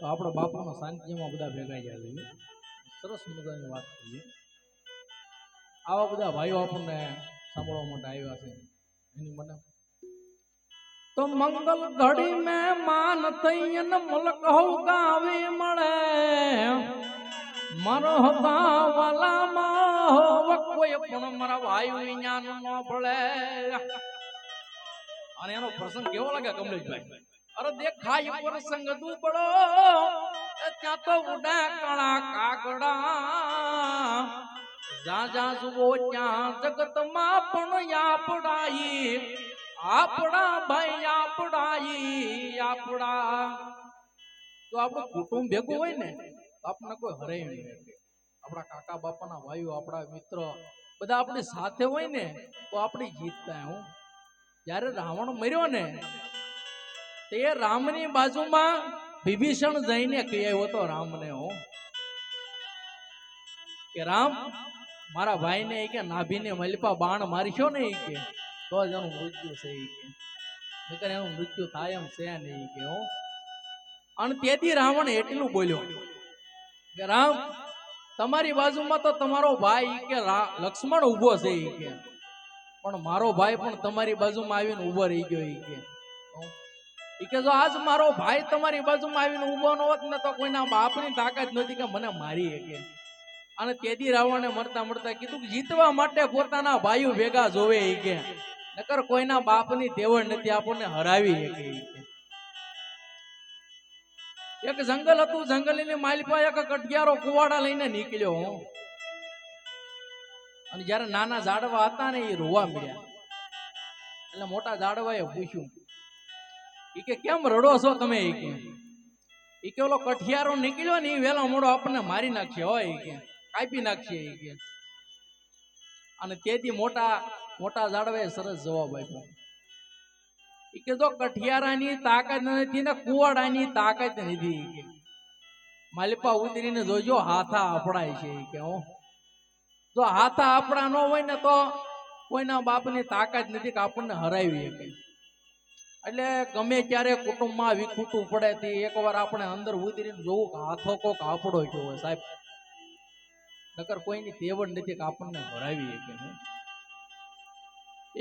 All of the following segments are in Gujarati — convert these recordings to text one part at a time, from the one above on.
તો આપણા બાપુના શાંતિમાં બધા ભેગા જાય સરસ મજાની વાત કરીએ આવા બધા ભાઈઓ આપણને સાંભળવા માટે આવ્યા છે. એની મને તો મંગલ ઘડી મે માન તૈયન મલક હો ગાવે મળે. મારો ગાવાલામાં હોવ, કોઈ પણ મારા ભાઈ વિજ્ઞાન ન ભળે. અને એનો પ્રસંગ કેવો લાગે કમલેશભાઈ? અરે દેખાય પ્રસંગ દુબળો, એ ત્યાં તો ઉડા કણા કાગડા. જા જા જુઓ ત્યાં જગતમાં પણ આપડાઈ, આપડા ભાઈ આપડાઈ, આપડા. તો આપણું કુટુંબ ભેગું હોય ને આપણને કોઈ હરે નહીં. આપણા કાકા બાપાના ભાઈઓ, આપણા મિત્ર, બધા આપણી સાથે હોય ને, તો આપણી જીત થાય હું. જ્યારે રાવણ મર્યો ને તે રામની બાજુમાં વિભીષણ જઈને કહી આવ્યો હતો રામને હું. કે રામ, મારા ભાઈને કે, નાભીને મલપા બાણ મારશો ને કે. તો જ એનું મૃત્યુ છે કે. નકર એનું મૃત્યુ થાય એમ છે ઈ કે હું. અને તેથી રાવણ એટલું બોલ્યો કે, રામ, તમારી બાજુમાં તો તમારો ભાઈ કે લક્ષ્મણ ઊભો છે ઈ કે. પણ મારો ભાઈ પણ તમારી બાજુમાં આવીને ઊભો રહી ગયો ઈ કે. કે જો આજ મારો ભાઈ તમારી બાજુમાં આવીને ઊભો ન હોત ને તો કોઈના બાપની તાકાત નથી કે મને મારી શકે. અને તેથી રાવણે મરતા મરતા કીધું જીતવા માટે પોતાના ભાઈઓ ભેગા જોવે કે. નકર કોઈના બાપની તેવડ નથી આપણને હરાવી શકે એક જંગલ હતું, જંગલની માલપા એક કટિયારો કુવાડા લઈને નીકળ્યો હું. અને જ્યારે નાના ઝાડવા હતા ને એ રોવા મળ્યા. એટલે મોટા ઝાડવાએ પૂછ્યું ઈ કે કેમ રડો છો તમે ઈ કે? ઈ કે ઓલો કઠિયારો નીકળ્યો ને એ વેલા મોડો આપણને મારી નાખશે હોય કે, કાપી નાખશે ઈ કે. અને તેથી મોટા મોટા ઝાડવાએ સરસ જવાબ આપ્યો. ઈ કે જો કઠિયારાની તાકાત નથી ને કુવાડાની તાકાત નથી કે. માલિપા ઉતરીને જોજો, હાથા આપણાય છે ઈ કે, હું. જો હાથા આપણા ન હોય ને તો કોઈના બાપની તાકાત નથી કે આપણને હરાવી શકે. એટલે ગમે ત્યારે કુટુંબમાં વિખૂટું પડે તે એકવાર આપણે અંદર ઉતરીને જોવું કે હાથો કોક આપણો જ હોય સાહેબ. નકર કોઈની તેવડ નથી કે આપણને ભરાવી કે નહીં.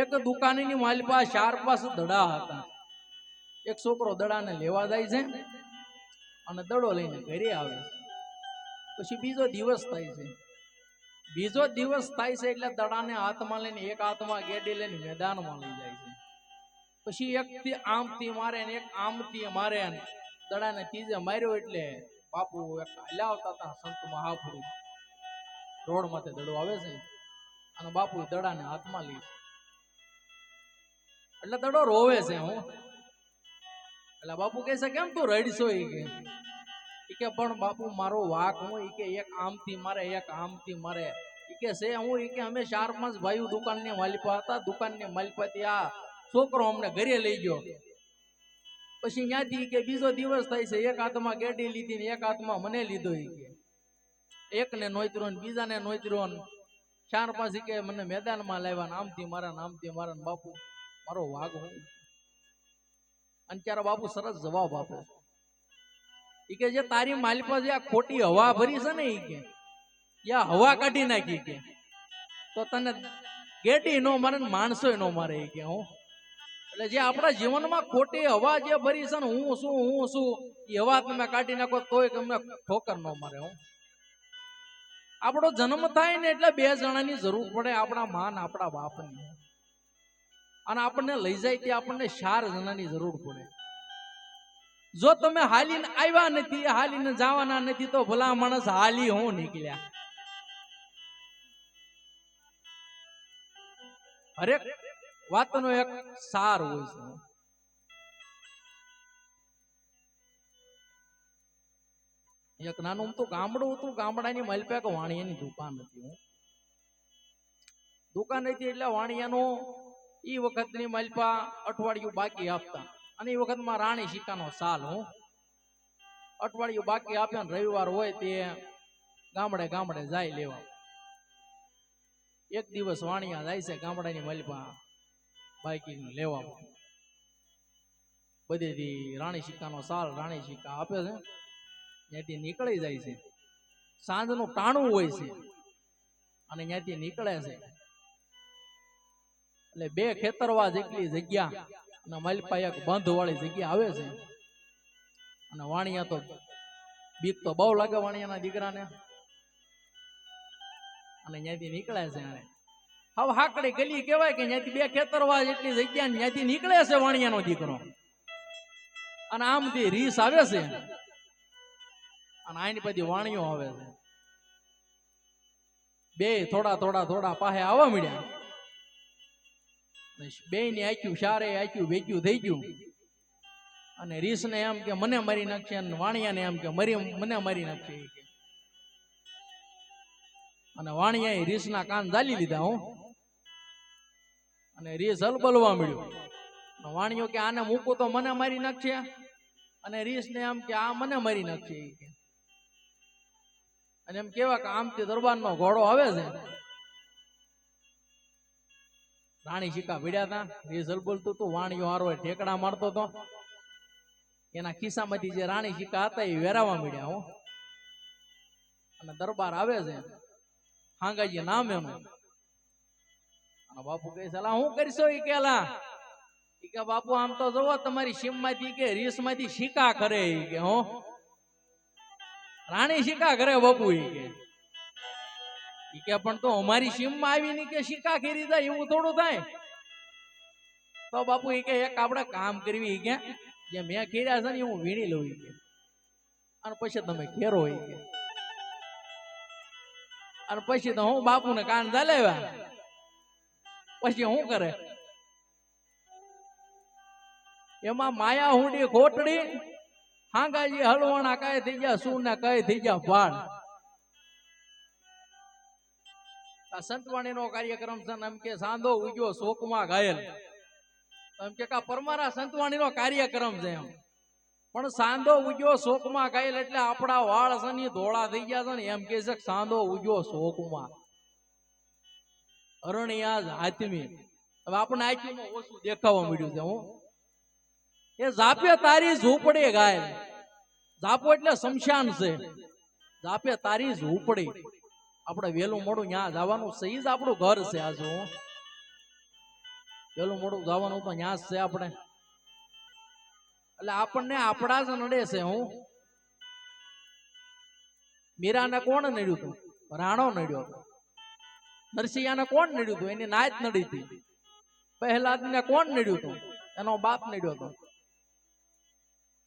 એક દુકાનની માલિપા ચાર પાંચ દડા હતા. એક છોકરો દડાને લેવા જાય છે અને દડો લઈને ઘરે આવે છે. પછી બીજો દિવસ થાય છે. બીજો દિવસ થાય છે એટલે દડાને હાથમાં લઈને એક હાથમાં ગેડી લઈને મેદાનમાં લઈ જાય છે. પછી એક થી આમથી મારે ને એક આમથી મારે ને દડાને માર્યો એટલે બાપુ એક હાલ્યા હતા સંત મહાપુરુષ રોડ માથે દડો આવે છે અને બાપુ દડાને હાથમાં લે એટલે દડો રોવે છે હું. એટલે બાપુ કહે છે, કેમ તું રડશો એ કે? કે, પણ બાપુ મારો વાક હું ઈ કે એક આમથી મારે, એક આમથી મારે. ઈ કે, છે હું એ કે અમે ચાર પાંચ ભાઈઓ દુકાનની માલિપા હતા, દુકાનની માલિપાથી આ છોકરો અમને ઘરે લઈ ગયો. પછી ત્યાંથી કે બીજો દિવસ થાય છે, એક હાથમાં ગેડી લીધી ને એક હાથમાં મને લીધો એ કે. એકને નોતરો ને બીજાને નોતરો ને ચાર પાંચ કે મને મેદાનમાં લાવ્યા નામથી મારા નામથી મારા બાપુ. મારો વાઘ હું અને ત્યારે બાપુ સરસ જવાબ આપે. એ કે જે તારી માલિપા જે આ ખોટી હવા ભરી છે ને એ કે યા હવા કાઢી નાખી કે. તો તને ગેટી નો મારે માણસો નો મારે એ કે, હું. એટલે જે આપણા જીવનમાં ખોટી હવા જે ભરી છે ને હું શું હું શું એ હવા તમે કાઢી નાખો તોય તમને ઠોકર ન મારે, હું. આપણો જન્મ થાય ને એટલે બે જણાની જરૂર પડે આપણા માન આપણા બાપની અને આપણને લઈ જાય તે આપણને ચાર જણાની જરૂર પડે. જો તમે હાલીને આવ્યા નથી હાલીને જવાના નથી, તો ભલા માણસ હાલી હું નીકળ્યા? હરેક વાતનો એક સાર હોય છે. એક નાનું તો ગામડું હતું, ગામડાની મલપેક વાણિયાની દુકાન હતી હું. દુકાન હતી એટલે વાણિયાનો એ વખતની મલપા અઠવાડિયું બાકી આપતા. અને એ વખતમાં રાણી સીતાનો સાલ હું. અઠવાડિયું બાકી આપ્યા ને રવિવાર હોય તે ગામડે ગામડે જાય લેવા. એક દિવસ વાણિયા જાય છે ગામડાની મલપા બાઈકી લેવામાં બધેથી રાણી સિક્કાનો સાલ, રાણી સિક્કા આપે છે. ત્યાંથી નીકળી જાય છે. સાંજનું ટાણું હોય છે. અને ત્યાંથી નીકળે છે. એટલે બે ખેતરવા જેટલી જગ્યા અને માલપા એક બંધ વાળી જગ્યા આવે છે. અને વાણિયા તો બીક તો બહુ લાગે વાણિયાના દીકરાને. અને ત્યાંથી નીકળે છે આને હવે હાકડી ગલી કહેવાય કે ત્યાંથી બે ખેતરવા જેટલી જગ્યા ને ત્યાંથી નીકળે છે વાણિયાનો દીકરો. અને આમથી રીસ આવે છે. અને આની પછી વાણીઓ આવે છે. બે થોડા થોડા થોડા પાસે આવવા મળ્યા. બે ને આખ્યું શારે આખ્યું વેચ્યું થઈ ગયું. અને રીસ ને એમ કે, મને મારી નાખશે. અને વાણિયાને એમ કે, મરી, મને મારી નાખશે. અને વાણિયા વાણિયાએ રીસના કાન ઝાલી લીધા હું. અને રીસ હલબલવા મળ્યું વાણિયો કે આને મૂકું તો મને મારી નાખશે અને રીસ ને એમ કે આ મને મારી નાખશે અને એમ કેવા કે આમથી દરબારનો ઘોડો આવે છે. રાણી શિકા ભીડ્યા હતા રીઝલ બોલતું હતું વાણીઓ હારો ઠેકડા મારતો હતો એના ખિસ્સામાંથી જે રાણી શિકા હતા એ વેરાવા મળ્યા હો. અને દરબાર આવે છે. હાંગાજી નામ એનું બાપુ કહે સલા હું કરશો એ કેલા એ કે, બાપુ, આમ તો જોવો તમારી સીમમાંથી કે રીસમાંથી શિકા કરે એ કે, હો. રાણી શિકા કરે, બાપુ એ કે. એ કે, પણ તો અમારી સીમમાં આવીને કે શિકા કરી જાય, એવું થોડું થાય. તો બાપુ એ કે, એક આપણે કામ કરવી કે, જે મેં કર્યા છે ને હું વીણી લઉં કે. અને પછી તમે ઘેરો કે. અને પછી તો હું બાપુને કાન ચાલ્યા પછી શું કરે? એમાં માયા હુંડી ખોટડી, હાંગાજી હલવાણા કઈ થઈ ગયા શું ને કઈ થઈ ગયા ભાણ આ સંતવાણીનો કાર્યક્રમ છે એમ કે સાંધો ઉગ્યો, શોકમાં ઘાયલ. એમ કે કા પરમારા સંતવાણીનો કાર્યક્રમ છે એમ. પણ સાંધો ઉગ્યો, શોકમાં ઘાયલ એટલે આપણા વાળ છે ને ધોળા થઈ ગયા છે ને એમ કે છે સાંધો ઉગ્યો, શોકમાં. અરણ્યાજ હાથમી હવે આપણને આંખીમાં ઓછું દેખાવા મળ્યું છે, હું. એ જાપે તારી ઝૂંપડી ગાય. જાપો એટલે શમશાન છે. જાપે તારી ઝૂંપડી. આપણે વેલું મોડું ત્યાં જવાનું સહી જ આપણું ઘર છે આ જો વેલું મોડું જવાનું તો જ છે આપણે. એટલે આપણને આપણા જ નડે છે, હું. મીરાને કોણ નડ્યું હતું રાણો નડ્યો. હતો નરસિંહાને કોણ નડ્યું હતું? એની નાત નડી હતી. પહેલાદને કોણ નડ્યું હતું? એનો બાપ નડ્યો હતો.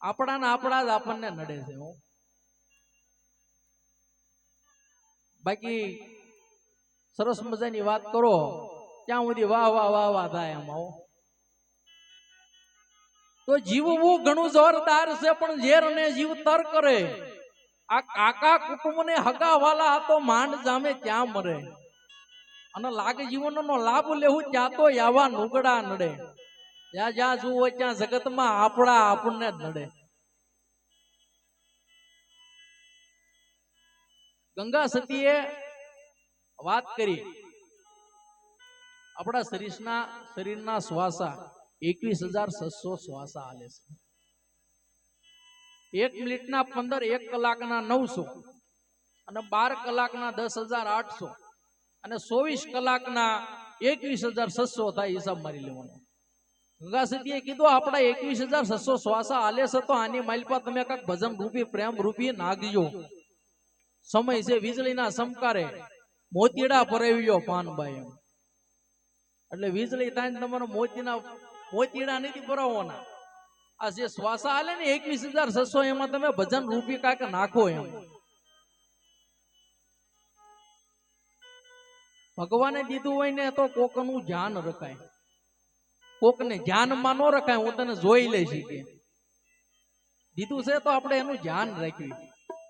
આપણાને આપણા જ આપણને નડે છે, હું. બાકી સરસ મજાની વાત કરો. ત્યાં સુધી વાહ વાહ વાહ વાહ થાય એમાં. તો જીવવું ઘણું જોરદાર છે, પણ ઝેર ને જીવ તર કરે. આ કાકા કુટુંબ ને હગા વાલા તો માંડ જામે ત્યાં મરે? અને લાગે જીવનનો લાભ લેવું ત્યાં તો આવા નુગડા નડે. જ્યાં જ્યાં જુઓ ત્યાં જગતમાં આપણા આપણને નડે. ગંગા સતીએ વાત કરી. આપણા શરીરના શરીરના શ્વાસા એકવીસ હજાર છસો શ્વાસા હાલે છે. એક મિનિટના પંદર એક કલાકના નવસો અને બાર કલાકના દસ હજાર આઠસો. અને ચોવીસ કલાકના એકવીસ હજાર છસો થાય હિસાબ મારી લેવાનો. ગંગા કીધું, આપણા એકવીસ હજાર છસો શ્વાસા હાલે છે તો આની માઇલપા તમે કાંક ભજન રૂપી, પ્રેમ રૂપી નાગજો સમય છે વીજળીના સમકારે. મોતીડા પરાવ્યો પાનભાઈ એટલે વીજળી થાય તમારો મોતીના, મોતીડા નથી ભરાવવાના આ જે શ્વાસા હાલે ને એકવીસ હજાર છસો એમાં તમે ભજન રૂપી કાંઈક નાખો એમ. ભગવાને દીધું હોય ને તો કોકનું ધ્યાન રખાય. કોકને ધ્યાનમાં ન રખાય, હું તને જોઈ લઈશ ઈ દીધું છે તો આપણે એનું ધ્યાન રાખવી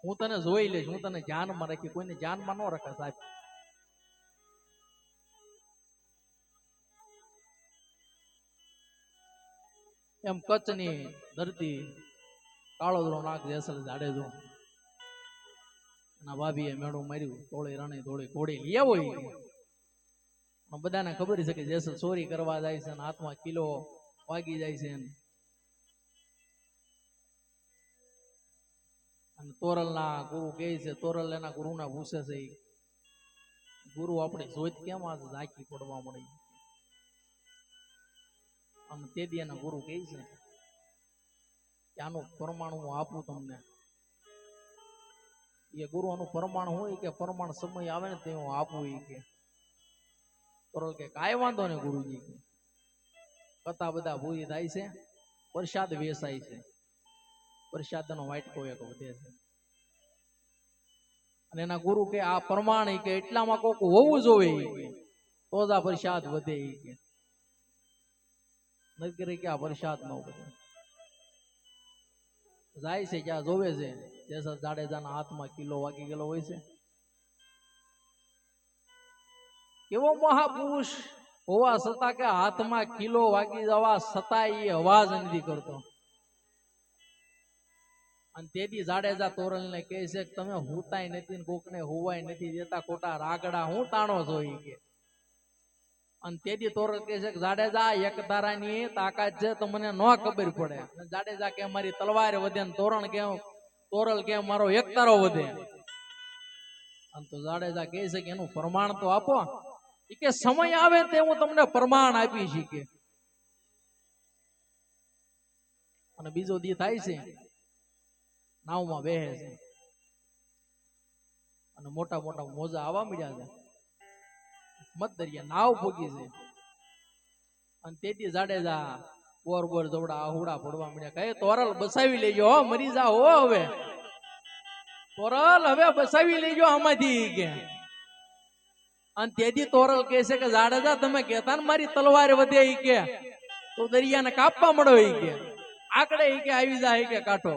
હું તને જોઈ લઈશ, હું તને ધ્યાનમાં રાખી કોઈને ધ્યાનમાં ન રખાય સાહેબ. એમ કચ્છની ધરતી કાળોદરો નાક જેસલ જાડેજો એના ભાભીએ મેળું માર્યું તોળી રણે તોળી ઘોડી લઈ આવો ઈ. કે. પણ બધાને ખબર છે કે જેસલ ચોરી કરવા જાય છે હાથમાં કિલો વાગી જાય છે અને તોરલના ગુરુ કહે છે, તોરલ એના ગુરુના પૂછે છે ગુરુ આપણે જોઈત કેમ આજે ઝાંકી પડવા મળી અને તે દી એના ગુરુ કહે છે કે, આનું પરમાણુ હું આપું તમને. એ ગુરુ આનું પરમાણુ હોય કે પરમાણુ સમય આવે ને તે હું આપું એ કે. તોરલ કે કાંઈ વાંધો નહીં ગુરુજી. કે કથા બધા પૂરી થાય છે. પ્રસાદ વેસાય છે. પ્રસાદનો વાટકો એક વધે છે. અને એના ગુરુ કે આ પ્રમાણ કે એટલામાં કોક હોવું જોવે કે તો જ આ પ્રસાદ વધે કે. નકરી કે આ પ્રસાદ ન વધે. જાય છે, ક્યાં જોવે છે. જેસર જાડેજાના હાથમાં કિલો વાગી ગયેલો હોય છે. એવો મહાપુરુષ હોવા છતાં કે હાથમાં કિલો વાગી જવા છતાં એ અવાજ નથી કરતો. અને તેથી જાડેજા તોરલ ને કહે છે કે તમે હુતાય નથી કોકને હોવાય નથી દેતા ખોટા રાગડા હું તાણો છો એ કે. અને તેથી તોરલ કહે છે કે જાડેજા, એક તારાની તાકાત છે તો મને ન ખબર પડે. અને જાડેજા કે મારી તલવાર વધે ને તોરણ કે તોરલ કે મારો એક તારો વધે. અને તો જાડેજા કહે છે કે એનું પ્રમાણ તો આપો. કે સમય આવે તે હું તમને પ્રમાણ આપી શીખે. અને બીજો દી થાય છે, નાવમાં બેહે છે. અને મોટા મોટા મોજા આવવા મળ્યા છે. મત દરિયા નાવ ભોગી છે. અને તેથી જાડેજા બોર બોર જવડા આહુડા પડવા મળ્યા કહે, તોરલ બસાવી લેજો હો, મરી જા હો હવે. તોરલ, હવે બસાવી લેજો આમાંથી, કે. અને તેથી તોરલ કહે છે કે, જાડેજા, તમે કહેતા ને મારી તલવાર વધે ઈ કે. તો દરિયાને કાપવા મળો ઈ કે. આકડે ઈ કે, આવી જાય કે, કાંઠો.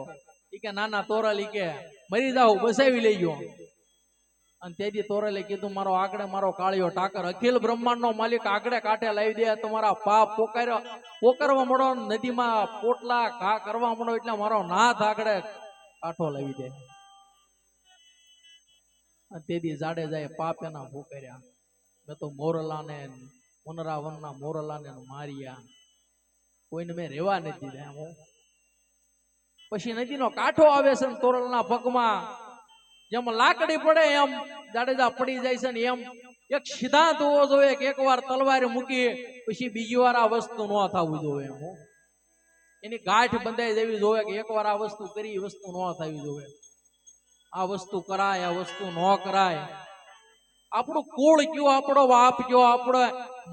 ઈ કે નાના તોરલ ઈ કે, મરી જાવ બસાવી લેજો અને તેથી તોરલે કીધું, મારો આકડે, મારો કાળિયો ટાકર અખિલ બ્રહ્માંડ નો માલિક આગળ કાંઠે લાવી દે, તમારા પાપ પોકાર્યો, પોકરવા મળો નદીમાં પોટલા ઘા કરવા મળો, એટલે મારો નાથ આગળ કાંઠો લાવી દે. તેથી જાડેજાએ પાપ એના ભૂકર્યા મેં તો મોરલાને, પુનરાવનના મોરલાને માર્યા. કોઈને મેં રેવા નથી દીધા હું. પછી નદીનો કાંઠો આવે છે ને તોરલના પગમાં, જેમ લાકડી પડે એમ જાડેજા પડી જાય છે ને એમ એક સિદ્ધાંત હોવો જોઈએ કે એકવાર તલવાર મૂકી પછી બીજી વાર આ વસ્તુ ન થવું જોઈએ એની ગાંઠ બંધાઈ જવી જોઈએ કે એકવાર આ વસ્તુ કરી વસ્તુ ન થવી જોઈએ. આ વસ્તુ કરાય, આ વસ્તુ ન કરાય. આપણું કુળ કયો, આપણો બાપ કયો, આપણો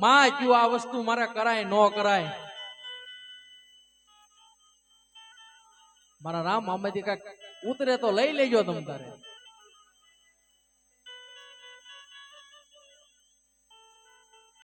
માં કયો, આ વસ્તુ મારે કરાય, ન કરાય. મારા રામ મામાજી કાંઈક ઉતરે તો લઈ લેજો તમ તારે.